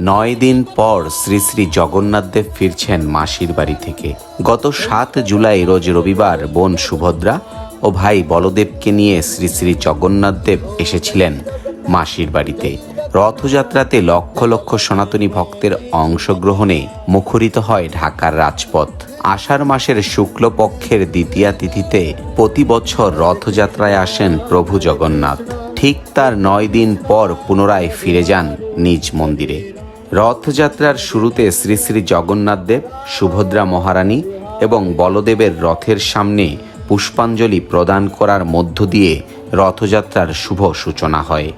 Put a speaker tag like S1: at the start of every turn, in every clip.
S1: নয় দিন পর শ্রী শ্রী জগন্নাথ দেব ফিরছেন মাসির বাড়ি থেকে। গত সাত জুলাই রোজ রবিবার বোন সুভদ্রা ও ভাই বলদেবকে নিয়ে শ্রী শ্রী জগন্নাথ দেব এসেছিলেন মাসির বাড়িতে। রথযাত্রাতে লক্ষ লক্ষ সনাতনী ভক্তের অংশগ্রহণে মুখরিত হয় ঢাকার রাজপথ। আষাঢ় মাসের শুক্লপক্ষের দ্বিতীয়া তিথিতে প্রতি বছর রথযাত্রায় আসেন প্রভু জগন্নাথ। ঠিক তার নয় দিন পর পুনরায় ফিরে যান নিজ মন্দিরে। রথযাত্রার শুরুতে শ্রী শ্রী জগন্নাথ দেব, সুভদ্রা মহারানী এবং বলদেবের রথের সামনে পুষ্পাঞ্জলি প্রদান করার মধ্য দিয়ে রথযাত্রার শুভ সূচনা হয়।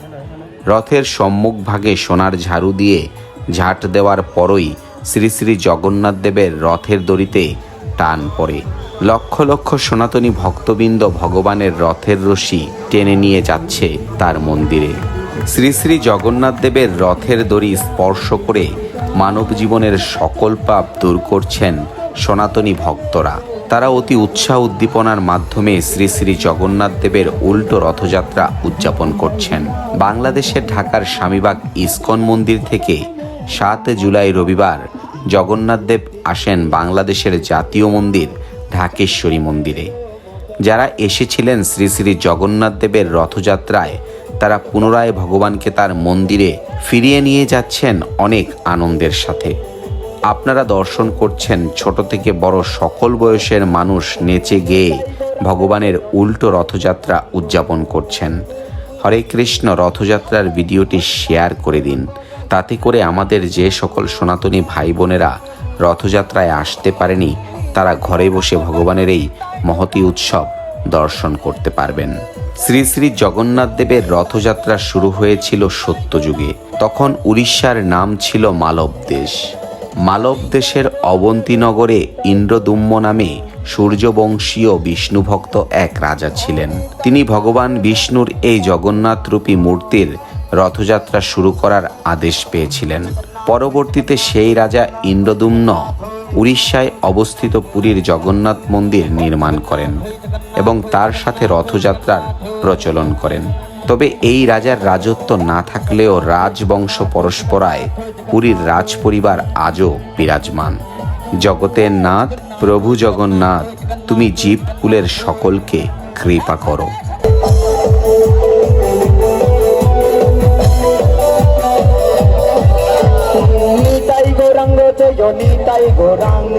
S1: রথের সম্মুখভাগে সোনার ঝাড়ু দিয়ে ঝাঁট দেওয়ার পরই শ্রী শ্রী জগন্নাথ দেবের রথের দড়িতে টান পড়ে। লক্ষ লক্ষ সনাতনী ভক্তবৃন্দ ভগবানের রথের রশি টেনে নিয়ে যাচ্ছে তার মন্দিরে। শ্রী শ্রী জগন্নাথ দেবের রথের দড়ি স্পর্শ করে মানব জীবনের সকল পাপ দূর করছেন সনাতনী ভক্তরা। তারা অতি উৎসাহ উদ্দীপনার মাধ্যমে শ্রী শ্রী জগন্নাথ দেবের উল্টো রথযাত্রা উদযাপন করছেন। বাংলাদেশের ঢাকার স্বামীবাগ ইস্কন মন্দির থেকে সাত জুলাই রবিবার জগন্নাথ দেব আসেন বাংলাদেশের জাতীয় মন্দির ঢাকেশ্বরী মন্দিরে। যারা এসেছিলেন শ্রী শ্রী জগন্নাথ দেবের রথযাত্রায় তারা পুনরায় ভগবানকে তার মন্দিরে ফিরিয়ে নিয়ে যাচ্ছেন অনেক আনন্দের সাথে। আপনারা দর্শন করছেন ছোট থেকে বড় সকল বয়সের মানুষ নেচে গেয়ে ভগবানের উল্টো রথযাত্রা উদযাপন করছেন। হরে কৃষ্ণ, রথযাত্রার ভিডিওটি শেয়ার করে দিন। তাতে করে আমাদের যে সকল সনাতনী ভাই বোনেরা রথযাত্রায় আসতে পারেনি, তারা ঘরে বসে ভগবানের এই মহতি উৎসব দর্শন করতে পারবেন। শ্রী শ্রী জগন্নাথ দেবের রথযাত্রা শুরু হয়েছিল সত্যযুগে। তখন উড়িষ্যার নাম ছিল মালব দেশ। মালব দেশের অবন্তীনগরে ইন্দ্রদুম্ম নামে সূর্যবংশীয় বিষ্ণুভক্ত এক রাজা ছিলেন। তিনি ভগবান বিষ্ণুর এই জগন্নাথরূপী মূর্তির রথযাত্রা শুরু করার আদেশ পেয়েছিলেন। পরবর্তীতে সেই রাজা ইন্দ্রদুম্ন উড়িষ্যায় অবস্থিত পুরীর জগন্নাথ মন্দির নির্মাণ করেন। এবং তার সাথে রথযাত্রার প্রচলন করেন। তবে এই রাজার রাজত্ব না থাকলেও রাজবংশ পরস্পরায় পুরীর রাজপরিবার আজও বিরাজমান। জগতের নাথ, প্রভু জগন্নাথ, তুমি জীবকুলের সকলকে কৃপা করো।
S2: নিতাই গৌরাঙ্গ।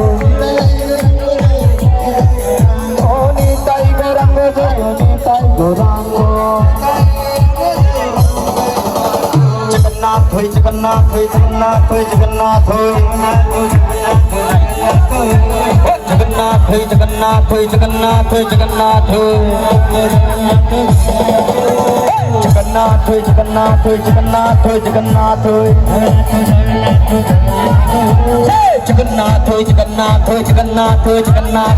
S2: জগন্নাথ হই জগন্নাথ হই জগন্নাথ হই জগন্নাথ জগন্নাথ হই জগন্নাথ হই জগন্নাথ হই জগন্নাথ জগন্নাথ হই জগন্নাথ হই জগন্নাথ হই জগন্নাথ জগন্নাথ হই জগন্নাথ হই জগন্নাথ হই জগন্নাথ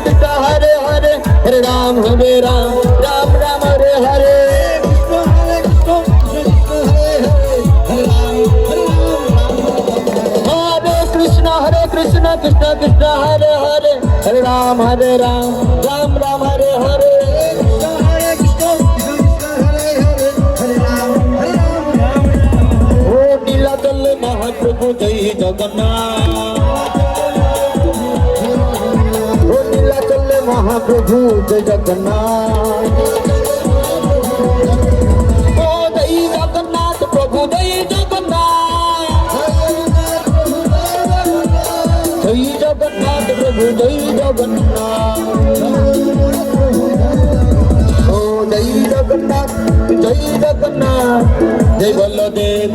S2: बिटा हरे हरे हरे राम हरे राम राम राम, हरे हरे। हरे कृष्ण हरे कृष्ण कृष्ण कृष्ण, हरे हरे। हरे राम हरे राम राम राम, हरे हरे। महाप्रभु जय जगन्नाथ। নীলাচল মহাপ্রভু, জয় জগন্নাথ। ও জয় জগন্নাথ, প্রভু জয় জগন্নাথ। জয় জগন্নাথ, প্রভু জয় জগন্নাথ। ও জয় জগন্নাথ জয় জগন্নাথ। জয় বলদেব